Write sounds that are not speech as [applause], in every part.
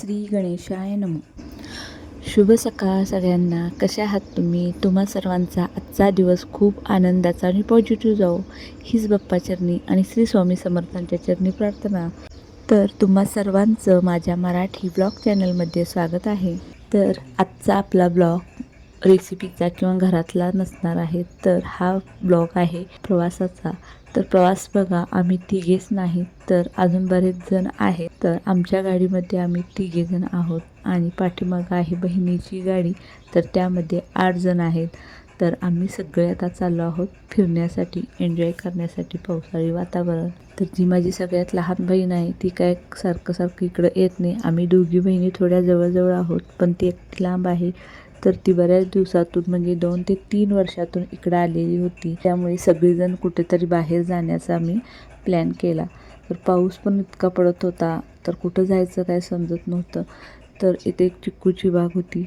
श्री गणेशाय नमो. शुभ सकाळ सगळ्यांना. कशा आहात तुम्ही? तुम्हा सर्वांचा आजचा दिवस खूप आनंदाचा आणि पॉझिटिव्ह जाओ हीच बाप्पा चरणी आणि श्री स्वामी समर्थांच्या चरणी प्रार्थना. तर तुम्हा सर्वांचं माझ्या मराठी ब्लॉग चॅनलमध्ये स्वागत आहे. तर आजचा आपला ब्लॉग रेसिपीचा किंवा घरातला नसणार आहे तर हा ब्लॉग आहे प्रवासाचा. तर प्रवास बघा आम्ही तिघेच नाही तर अजून बरेच जण आहेत. तर आमच्या गाडीमध्ये आम्ही तिघेजण आहोत आणि पाठीमागं आहे बहिणीची गाडी तर त्यामध्ये आठ जण आहेत. तर आम्ही सगळे आता चाललो आहोत फिरण्यासाठी एन्जॉय करण्यासाठी पावसाळी वातावरण. तर जी माझी सगळ्यात लहान बहीण आहे ती काय सारखं सारखं इकडं येत नाही. आम्ही दोघी बहिणी थोड्या जवळजवळ आहोत पण ती एकटी लांब आहे. तर ती बऱ्याच दिवसातून म्हणजे दोन ते तीन वर्षातून इकडं आलेली होती. त्यामुळे सगळीजण कुठेतरी बाहेर जाण्याचा आम्ही प्लॅन केला. तर पाऊस पण इतका पडत होता तर कुठं जायचं काय समजत नव्हतं. तर इथे एक चिक्कूची बाग होती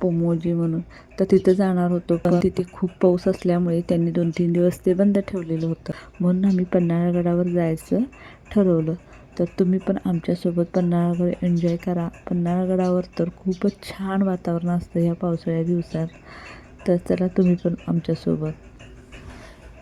पोमोजी म्हणून. तर तिथं जाणार होतो पण तिथे खूप पाऊस असल्यामुळे त्यांनी दोन तीन दिवस ते बंद ठेवलेलं होतं. म्हणून आम्ही पन्हाळगडावर जायचं ठरवलं. तर तुम्ही पण आमच्यासोबत पन्हाळगड एन्जॉय करा. पन्हाळगडावर तर खूपच छान वातावरण असतं ह्या पावसाळ्या दिवसात. तर चला तुम्ही पण आमच्यासोबत.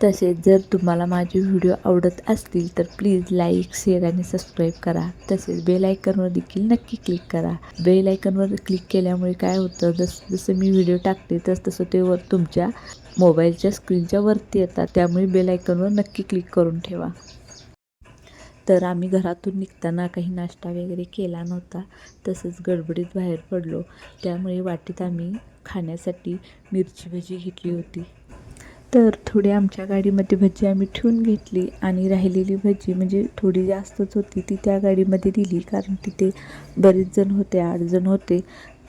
तसेच जर तुम्हाला माझे व्हिडिओ आवडत असतील तर प्लीज लाईक शेअर आणि सबस्क्राईब करा. तसेच बेल आयकनवर देखील नक्की क्लिक करा. बेल आयकनवर क्लिक केल्यामुळे काय होतं जस जसं मी व्हिडिओ टाकते तस तसं ते वर तुमच्या मोबाईलच्या स्क्रीनच्या वरती येतात. त्यामुळे बेल आयकनवर नक्की क्लिक करून ठेवा. तर आम्ही घरातून निघताना काही नाश्ता वगैरे केला नव्हता. तसंच गडबडीत बाहेर पडलो. त्यामुळे वाटेत आम्ही खाण्यासाठी मिरची भजी घेतली होती. तर थोडी आमच्या गाडीमध्ये भजी आम्ही ठेवून घेतली आणि राहिलेली भजी म्हणजे थोडी जास्तच होती ती त्या गाडीमध्ये दिली कारण तिथे बरेच जण होते आठ जण होते.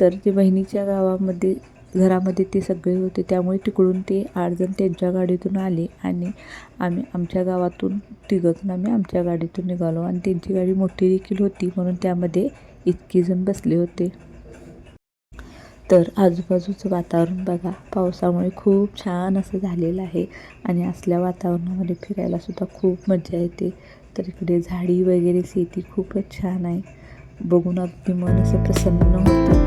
तर ते बहिणीच्या गावामध्ये घरामध्ये ते सगळे होते. त्यामुळे तिकडून ते आठजण त्यांच्या गाडीतून आले आणि आम्ही आमच्या गावातून तिघंजण आम्ही आमच्या गाडीतून निघालो. आणि त्यांची गाडी मोठी देखील होती म्हणून त्यामध्ये इतकी जण बसले होते. तर आजूबाजूचं वातावरण बघा पावसामुळे खूप छान असं झालेलं आहे. आणि असल्या वातावरणामध्ये फिरायलासुद्धा खूप मजा येते. तर इकडे झाडी वगैरे शेती खूपच छान आहे. बघून अगदी मन असं प्रसन्न होतं.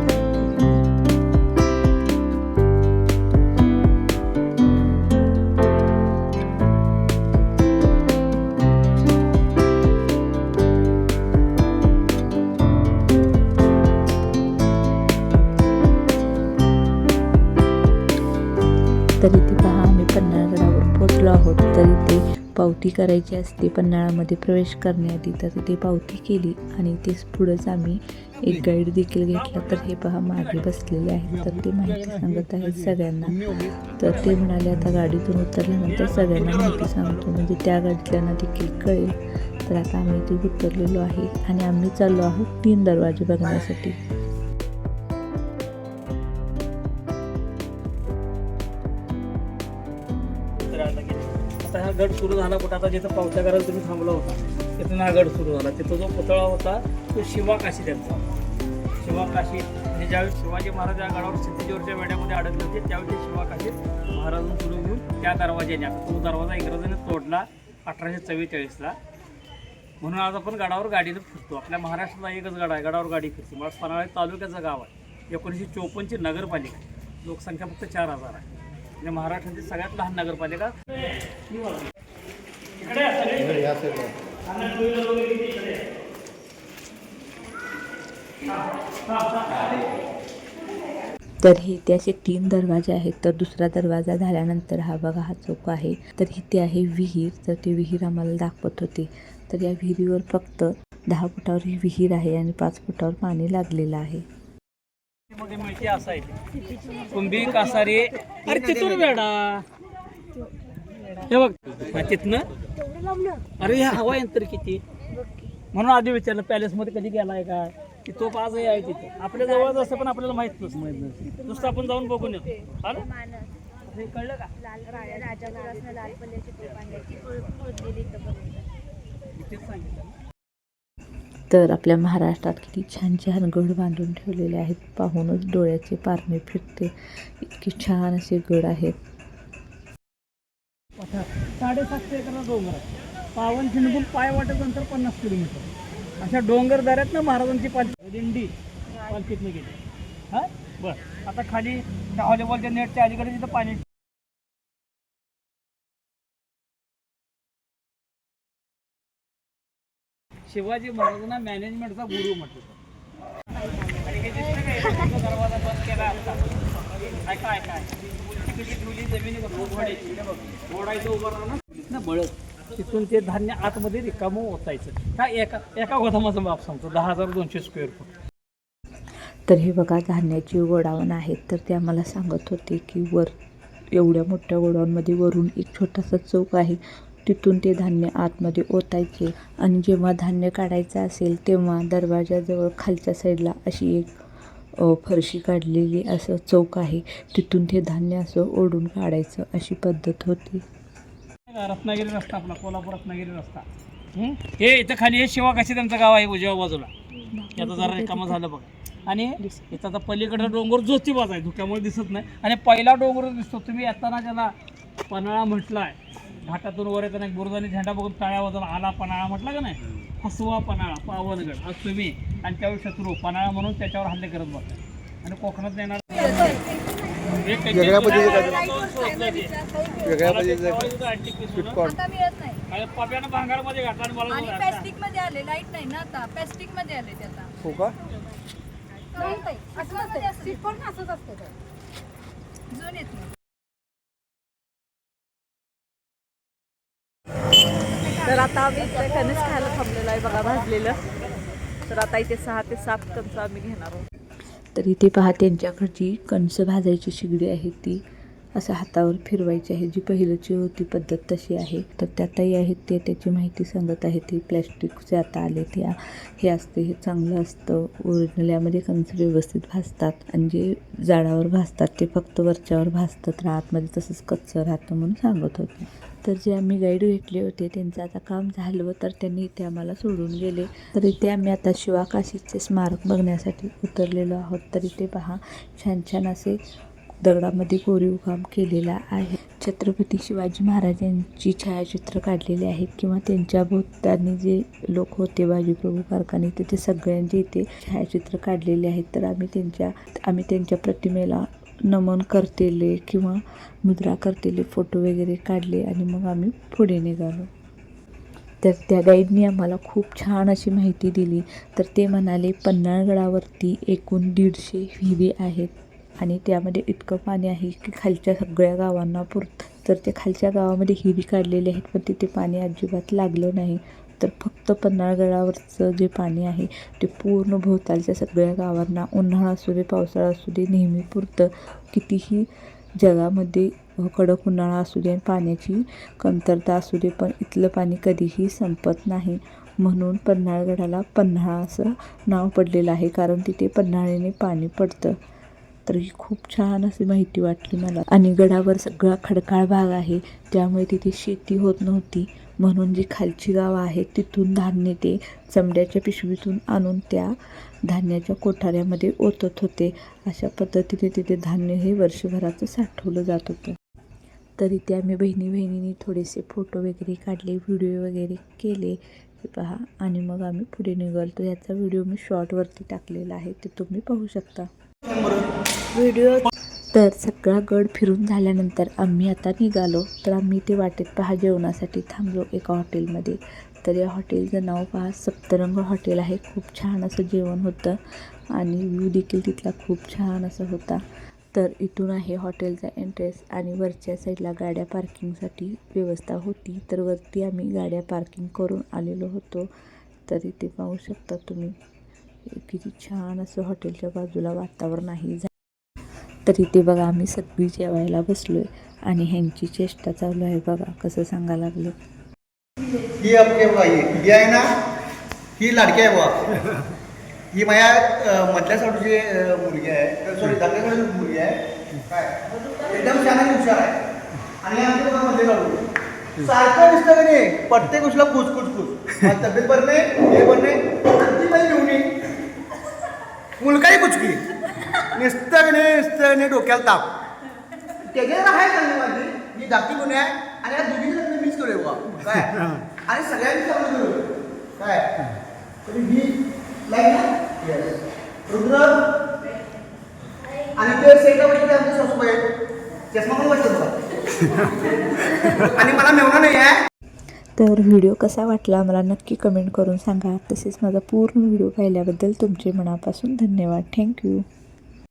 तर इथे पावती करायची असते पन्हाळामध्ये प्रवेश करण्याआधी. तर तिथे पावती केली आणि तेच पुढंच आम्ही एक गाईड देखील घेतला. तर हे पहा मागे बसलेले आहेत. तर ते माहिती सांगत आहेत सगळ्यांना. तर ते म्हणाले आता गाडीतून उतरल्यानंतर सगळ्यांना माहिती सांगतो. म्हणजे त्या गाडीतल्यांना देखील कळेल. तर आता आम्ही इथे उतरलेलो आहे आणि आम्ही चाललो आहोत तीन दरवाजे बघण्यासाठी. गड सुरू झाला कुठं? आता जिथं पावत्या करायला तुम्ही थांबला होता तिथून हा गड सुरू झाला. तिथं जो पुतळा होता तो शिवाकाशी त्यांचा शिवाकाशी म्हणजे ज्यावेळी शिवाजी महाराज या गडावर सिद्धेश्वरच्या वेड्यामध्ये अडकले होते त्यावेळी ते शिवाकाशी महाराजांनी सुरू घेऊन त्या दरवाज्याने आता तो दरवाजा इंग्रजांनी तोडला अठराशे चव्वेचाळीसला. म्हणून आज आपण गडावर गाडीनं फिरतो. आपल्या महाराष्ट्राला एकच गड आहे गडावर गाडी फिरते. मला पन्हाळा तालुक्याचं गाव आहे. एकोणीसशे चोपन्नची नगरपालिका. लोकसंख्या फक्त चार हजार आहे. म्हणजे महाराष्ट्राची सगळ्यात लहान नगरपालिका. तर हे इथे असे तीन दरवाजे आहेत तर दुसरा दरवाजा झाल्यानंतर हा बघा हा चौक आहे. तर इथे आहे विहीर तर ते विहीर आम्हाला दाखवत होते. तर या विहिरीवर फक्त दहा फुटावर ही विहीर आहे आणि पाच फुटावर पाणी लागलेलं आहे. मध्ये मिळते असं आहे. ते. कुंभी कासारे. अरे तिथून बेडा हे बघ. तिथनं? अरे ह्या हवा यंत्र किती? म्हणून आधी विचारलं पॅलेस मध्ये कधी गेलाय का? की तो आजही आहे तिथे. आपल्या जवळ असं पण आपल्याला माहीत नसतं. नुसतं आपण जाऊन बघून येतो. हे कळलं का? लाल पल्ल्याची सांगितलं? तर आपल्या महाराष्ट्रात किती छान छान गड बांधून ठेवलेले आहेत. पाहूनच डोळ्याचे पारणे फिरते. इतके छान असे गड आहेत. साडेसातशे एकरला डोंगर आहे. पावन चिंडपूर पाय वाटत अंतर पन्नास किलोमीटर. अशा डोंगर दऱ्यात ना महाराजांची पालखी दिंडी पालखीतनं गेली. हां? बरं. आता खाली हॉलीबॉलच्या नेटच्या अलीकडे तिथं पाणी शिवाजी महाराजांना मॅनेजमेंटचा गुरु म्हटलं आणि हे दिसतं दरवाजा बंद केला असता? ऐका ऐका कशी ठेवली जमिनी राहणार ना तिथून ते धान्य आतमध्ये रिकामं ओतायचं. का एका एका गोदामाचं माप सांगतो दहा हजार दोनशे स्क्वेअर फूट तर हे बघा धान्याची गोडावण आहेत तर ते आम्हाला सांगत होते की वर एवढ्या मोठ्या गोडाऊनमध्ये वरून एक छोटासा चौक आहे. तिथून ते धान्य आतमध्ये ओतायचे. आणि जेव्हा धान्य काढायचं असेल तेव्हा दरवाजाजवळ खालच्या साईडला अशी एक फरशी काढलेली असं चौक आहे. तिथून ते धान्य असं ओढून काढायचं अशी पद्धत होती. रत्नागिरी रस्ता आपला कोल्हापूर रत्नागिरी रस्ता. हं? इथं खाली हे शिवाकाशी त्यांचं गाव आहे उजव्या बाजूला. याचं जरा रिकामं झालं बघा. आणि इथं आता पलीकडं डोंगर ज्योतिबाच आहे धुक्यामुळे दिसत नाही. आणि पहिला डोंगर दिसतो तुम्ही येताना ज्याला पन्हाळा म्हटलाय. घाटातून वर येताना एक गुरुदानी झेंडा बघून टाळ्या वाजवला आला पन्हाळा म्हटला का नाही? फसवा पन्हाळा पावनगड. आज तुम्ही आणि त्यावेळी शत्रू पन्हाळा म्हणून त्याच्यावर हल्ले करत बसता आणि कोकणात येणार वेगळ्या पद्धतीचं वेगळ्या पद्धतीचं आता मिळत नाही. पाप्यानं भांगारमध्ये घातला आणि मला आणि बोलला, पॅस्टिकमध्ये आले लाइट नाही ना आता. पॅस्टिकमध्ये आले ते आता. हो का? नाही ताई, असं नसतं सीट पण असंच असतं ते. जुन येत नाही. आता आम्ही इथे कणीस खायला थांबलेलो आहे बघा भाजलेलं. तर आता इथे सहा ते सात कणसं आम्ही घेणार आहोत. तर इथे पहा त्यांच्याकडची कणसं भाजायची शिगडी आहे ती. असं हातावर फिरवायची आहे. जी पहिलीची होती पद्धत तशी आहे. तर त्यातही आहेत ते त्याची माहिती सांगत आहे ते प्लॅस्टिकचे आता आले ते हे असते हे चांगलं असतं. ओरिजिनल यामध्ये कणस व्यवस्थित भासतात आणि जे झाडावर भाजतात ते फक्त वरच्यावर भाजतात. तर आतमध्ये तसंच कच्चं राहतं म्हणून सांगत होते. तर जे आम्ही गाईड घेतले होते त्यांचं आता काम झालं तर त्यांनी इथे आम्हाला सोडून गेले. तर इथे आम्ही आता शिवाकाशीचे स्मारक बघण्यासाठी उतरलेलो आहोत. तर इथे पहा छान छान असे दगडामध्ये कोरीव काम केलेलं आहे. छत्रपती शिवाजी महाराजांची छायाचित्र काढलेली आहेत किंवा त्यांच्या भोवतानी जे लोक होते बाजीप्रभू कारखाने तिथे सगळ्यांचे इथे छायाचित्र काढलेले आहेत. तर आम्ही त्यांच्या आम्ही त्यांच्या प्रतिमेला नमन करतेले किंवा मुद्रा करतेले फोटो वगैरे काढले आणि मग आम्ही पुढे निघालो. तर त्या गाईडनी आम्हाला खूप छान अशी माहिती दिली. तर ते म्हणाले पन्हाळगडावरती एकूण दीडशे विहिरी आहेत. आणि त्यामध्ये इतकं पाणी आहे की खालच्या सगळ्या गावांना पुरतं. तर त्या खालच्या गावामध्ये हिरी काढलेली आहेत पण तिथे पाणी अजिबात लागलं नाही. तर फक्त पन्हाळगडावरचं जे पाणी आहे ते पूर्ण भोवतालच्या सगळ्या गावांना उन्हाळा असू दे पावसाळा असू दे नेहमी पुरतं. कितीही जगामध्ये कडक उन्हाळा असू दे आणि पाण्याची कमतरता असू दे पण इथलं पाणी कधीही संपत नाही. म्हणून पन्हाळगडाला पन्हाळा असं नाव पडलेलं आहे कारण तिथे पन्हाळ्याने पाणी पडतं. तर ही खूप छान अशी माहिती वाटली मला. आणि गडावर सगळा खडकाळ भाग आहे त्यामुळे तिथे शेती होत नव्हती. म्हणून जी खालची गावं आहेत तिथून धान्य ते चमड्याच्या पिशवीतून आणून त्या धान्याच्या कोठाऱ्यामध्ये ओतत होते. अशा पद्धतीने तिथे धान्य हे वर्षभराचं साठवलं जात होतं. तर इथे आम्ही बहिणी बहिणींनी थोडेसे फोटो वगैरे काढले व्हिडिओ वगैरे केले. हे पहा. आणि मग आम्ही पुढे निघालो याचा व्हिडिओ मी शॉर्टवरती टाकलेला आहे. ते तुम्ही पाहू शकता. व्हिडिओ तर सगळा गड फिरून झाल्यानंतर आम्ही आता निघालो. तर आम्ही ते वाटेत पहा जेवणासाठी थांबलो एका हॉटेलमध्ये. तर या हॉटेलचं नाव पहा. सप्तरंग हॉटेल आहे. खूप छान असं जेवण होतं आणि व्ह्यू देखील तिथला खूप छान असा होता. तर इथून आहे हॉटेलचा एंट्रेस आणि वरच्या साईडला गाड्या पार्किंगसाठी व्यवस्था होती. तर वरती आम्ही गाड्या पार्किंग करून आलेलो होतो. तर इथे पाहू शकता तुम्ही किती छान असं हॉटेलच्या बाजूला वातावरण आहे. तर इथे बघा आम्ही सगळी जेवायला बसलो आहे आणि ह्यांची चेष्टा चालू आहे बघा कसं सांगायला लागलं. ही आपली बघा ही ही आहे ना ही लाडकी आहे बघा ही माझ्या मधल्या साडूची मुलगी आहे. सॉरी धाकल्या साडूची मुलगी आहे. काय? एकदम छान आणि हुशार आहे. आणि आमच्या बघा मधले साडू सारखं दिसतं का नाही प्रत्येक गोष्टीला कुच कुच कुच तब्येत बरं नाही हे बरं नाही आणि ती माझी मुलगाही कुचकी. नुसतं का नाही नुसतं का नाही डोक्याला ताप. त्याच्याला आहे चांगली माझी मी धाकटी गुन्हे आहे? आणि या दोघी मीच करू बा काय? [laughs] आणि सगळ्यांनी चांगलं करू काय? तर ही लाईन ना Yes. रुद्र? आणि ते सेटला बसले आमचे सासूबाई आहेत. चष्मा पण बघा [laughs] आणि मला मेवणा नाही आहे. तर व्हिडिओ कसा वाटला मला नक्की कमेंट करून सांगा. तसेच माझा पूर्ण व्हिडिओ पाहिल्याबद्दल तुमचे मनापासून धन्यवाद. थँक्यू